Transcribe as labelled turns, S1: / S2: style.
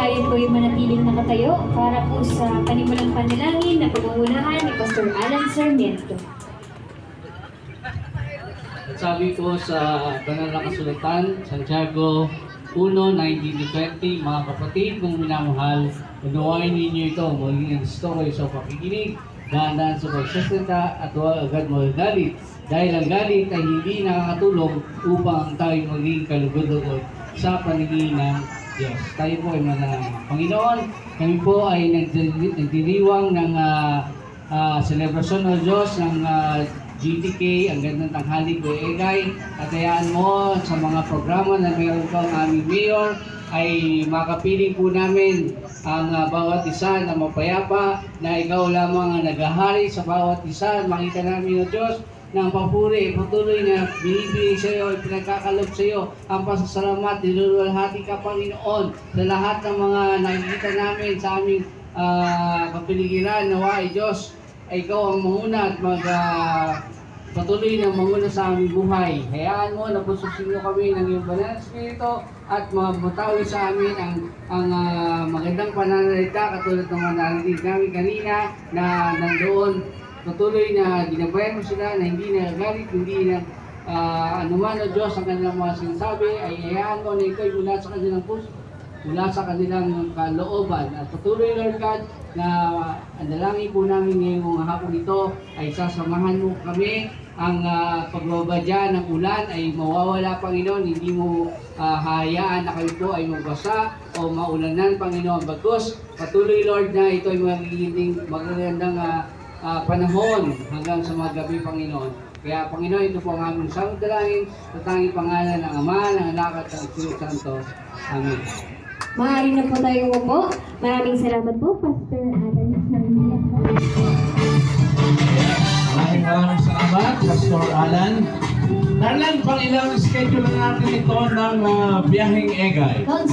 S1: tayo po ay manatiling nakatayo para po sa panimulang panalangin na pagmumunahan ni Pastor Alan Sarmiento.
S2: Sabi ko sa Banal na Kasulatan, Santiago 1.19-20, mga kapatid, kung minamahal, unawain ninyo ito, maging ang story sa pakikinig, dahan sa pagsasita at huwag agad magagalit. Dahil ang galit ay hindi nakakatulong upang tayo maging kalugod sa paningin ng Diyos. Tayo po ay manalangin. Panginoon, kami po ay nagdiri- nagdiriwang ng ah, ah, selebrasyon ng Diyos ng ah, GTK, ang gandang tanghali ko Egay. At hayaan mo sa mga programa na meron kang aming mayor ay makapiling po namin ang ah, bawat isa na mapayapa na ikaw lamang ang naghahari sa bawat isa. Makita namin ng Diyos ang papuri, patuloy na binibigay sa iyo, pinagkakalob sa iyo, ang pasasalamat, niluluwalhati ka Panginoon sa lahat ng mga nakikita namin sa aming ah, kapiligiran. Nawa ay Diyos, ay ikaw ang manguna at mag ah, patuloy na manguna sa aming buhay. Hayaan mo na pususin mo kami ng iyong banal na spirito at matawi sa amin ang ang ah, magandang pananalita katulad ng mga narinig namin kanina na nandoon patuloy na ginabayan mo sila na hindi na galit, hindi na uh, anuman o Diyos ang kanilang mga sinasabi ay hayaan mo na ito'y mula sa kanilang puso mula sa kanilang kalooban. At patuloy, Lord God, na ang dalangin po namin ngayong hapon ito ay sasamahan mo kami ang uh, pagbabadya ng ulan ay mawawala, Panginoon. Hindi mo ah, hayaan na kayo po ay magbasa o maulanan, Panginoon. Bagkus, patuloy, Lord, na ito ay magiging magagandang ah, ah, panahon hanggang sa mga gabi, Panginoon. Kaya, Panginoon, ito po ang aming samang dalangin sa tanging pangalan ng Ama, ng Anak at ng Espiritu Santo. Amen.
S1: Maaari na po tayo umupo. Maraming salamat po, Pastor Alan Sarmiento.
S3: Maraming maraming salamat, Pastor Alan. Darlan, pang ilang schedule na natin ito ng ah, biyaheng Egay?
S1: Pa